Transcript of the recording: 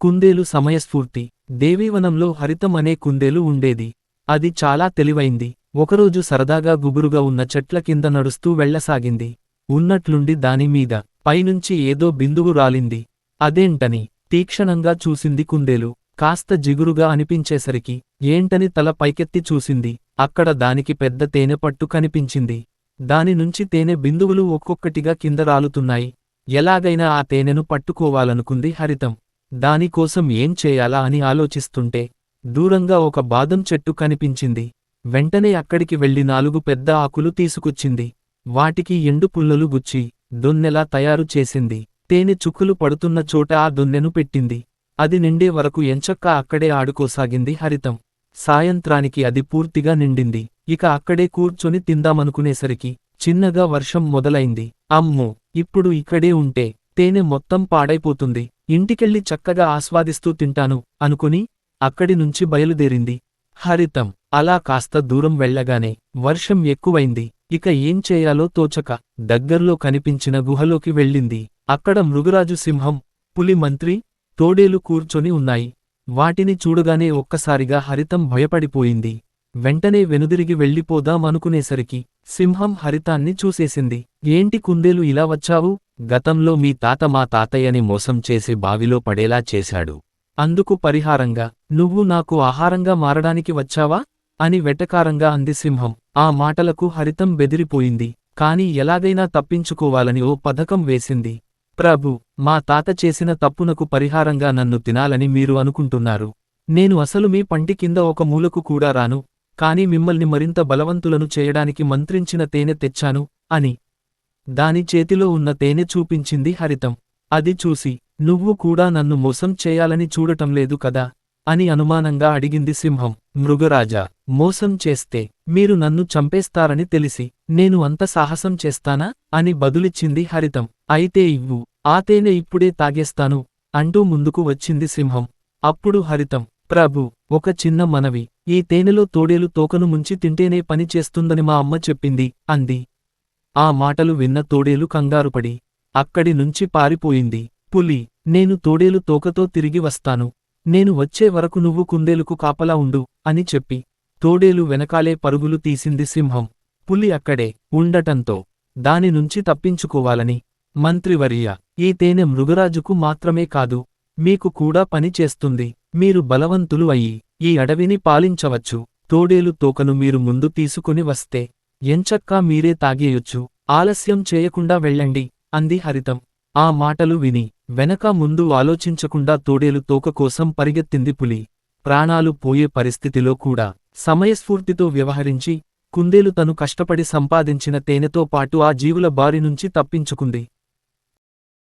కుందేలు సమయస్ఫూర్తి. దేవీవనంలో హరితం అనే కుందేలు ఉండేది. అది చాలా తెలివైంది. ఒకరోజు సరదాగా గుబురుగా ఉన్న చెట్ల కింద నడుస్తూ వెళ్ళసాగింది ఉన్నట్లుండి దానిమీద పైనుంచి ఏదో బిందువు రాలింది. అదేంటని తీక్షణంగా చూసింది కుందేలు. కాస్త జిగురుగా అనిపించేసరికి ఏంటని తల పైకెత్తి చూసింది. అక్కడ దానికి పెద్ద తేనె పట్టు కనిపించింది. దాని నుంచి తేనె బిందువులు ఒక్కొక్కటిగా కింద రాలుతున్నాయి. ఎలాగైనా ఆ తేనెను పట్టుకోవాలనుకుంది హరితం. దానికోసం ఏం చేయాలా అని ఆలోచిస్తుంటే దూరంగా ఒక బాదం చెట్టు కనిపించింది. వెంటనే అక్కడికి వెళ్ళి నాలుగు పెద్ద ఆకులు తీసుకొచ్చింది. వాటికి ఎండు పుల్లలు గుచ్చి దొన్నెలా తయారు చేసింది. తేనె చుక్కులు పడుతున్న చోట ఆ దొన్నెను పెట్టింది. అది నిండే వరకు ఎంచక్కా అక్కడే ఆడుకోసాగింది హరితం. సాయంత్రానికి అది పూర్తిగా నిండింది. ఇక అక్కడే కూర్చొని తిందామనుకునేసరికి చిన్నగా వర్షం మొదలైంది. అమ్మో! ఇప్పుడు ఇక్కడే ఉంటే తేనె మొత్తం పాడైపోతుంది. ఇంటికెళ్ళి చక్కగా ఆస్వాదిస్తూ తింటాను అనుకుని అక్కడి నుంచి బయలుదేరింది. హరితం అలా కాస్త దూరం వెళ్ళగానే వర్షం ఎక్కువైంది ఇక ఏం చేయాలో తోచక దగ్గర్లో కనిపించిన గుహలోకి వెళ్ళింది. అక్కడ మృగరాజు సింహం పులి మంత్రి తోడేలు కూర్చొని ఉన్నాయి. వాటిని చూడగానే ఒక్కసారిగా హరితం భయపడిపోయింది. వెంటనే వెనుదిరిగి వెళ్ళిపోదాం అనుకునేసరికి సింహం హరితాన్ని చూసేసింది. ఏంటి కుందేలు ఇలా వచ్చావు? గతంలో మీ తాత మా తాతయ్యని మోసం చేసి బావిలో పడేలా చేశాడు. అందుకు పరిహారంగా నువ్వు నాకు ఆహారంగా మారడానికి వచ్చావా? అని వెటకారంగా అంది సింహం. ఆ మాటలకు హరితం బెదిరిపోయింది. కాని ఎలాగైనా తప్పించుకోవాలని ఓ పథకం వేసింది. ప్రభు మా తాత చేసిన తప్పునకు పరిహారంగా నన్ను తినాలని మీరు అనుకుంటున్నారు. నేను అసలు మీ పంటి కింద ఒక మూలకు కూడా రాను. కాని మిమ్మల్ని మరింత బలవంతులను చేయడానికి మంత్రించిన తేనె తెచ్చాను అని దాని చేతిలో ఉన్న తేనె చూపించింది హరితం. అది చూసి నువ్వు కూడా నన్ను మోసం చేయాలని చూడటం లేదు కదా? అని అనుమానంగా అడిగింది సింహం. మృగరాజా మోసం చేస్తే మీరు నన్ను చంపేస్తారని తెలిసి నేను అంత సాహసం చేస్తానా? అని బదులిచ్చింది హరితం. అయితే ఇవ్వు ఆ తేనె ఇప్పుడే తాగేస్తాను అంటూ ముందుకు వచ్చింది సింహం. అప్పుడు హరితం ప్రభు ఒక చిన్న మనవి ఈ తేనెలో తోడేలు తోకను ముంచి తింటేనే పని చేస్తుందని మా అమ్మ చెప్పింది అంది. ఆ మాటలు విన్న తోడేలు కంగారుపడి అక్కడి నుంచి పారిపోయింది. పులి నేను తోడేలు తోకతో తిరిగి వస్తాను. నేను వచ్చే వరకు నువ్వు కుందేలుకు కాపలా ఉండు అని చెప్పి తోడేలు వెనకాలే పరుగులు తీసింది సింహం. పులి అక్కడే ఉండటంతో దాని నుంచి తప్పించుకోవాలని మంత్రివర్య ఈ తేనె మృగరాజుకు మాత్రమే కాదు మీకు కూడా పనిచేస్తుంది మీరు బలవంతులు అయ్యి ఈ అడవిని పాలించవచ్చు. తోడేలు తోకను మీరు ముందు తీసుకుని వస్తే ఎంచక్కా మీరే తాగేయొచ్చు. ఆలస్యం చేయకుండా వెళ్ళండి అంది హరితం. ఆ మాటలు విని వెనక ముందు ఆలోచించకుండా తోడేలు తోక కోసం పరిగెత్తింది పులి. ప్రాణాలు పోయే పరిస్థితిలో కూడా సమయస్ఫూర్తితో వ్యవహరించి కుందేలు తను కష్టపడి సంపాదించిన తేనెతో పాటు ఆ జీవుల బారి నుంచి తప్పించుకుంది.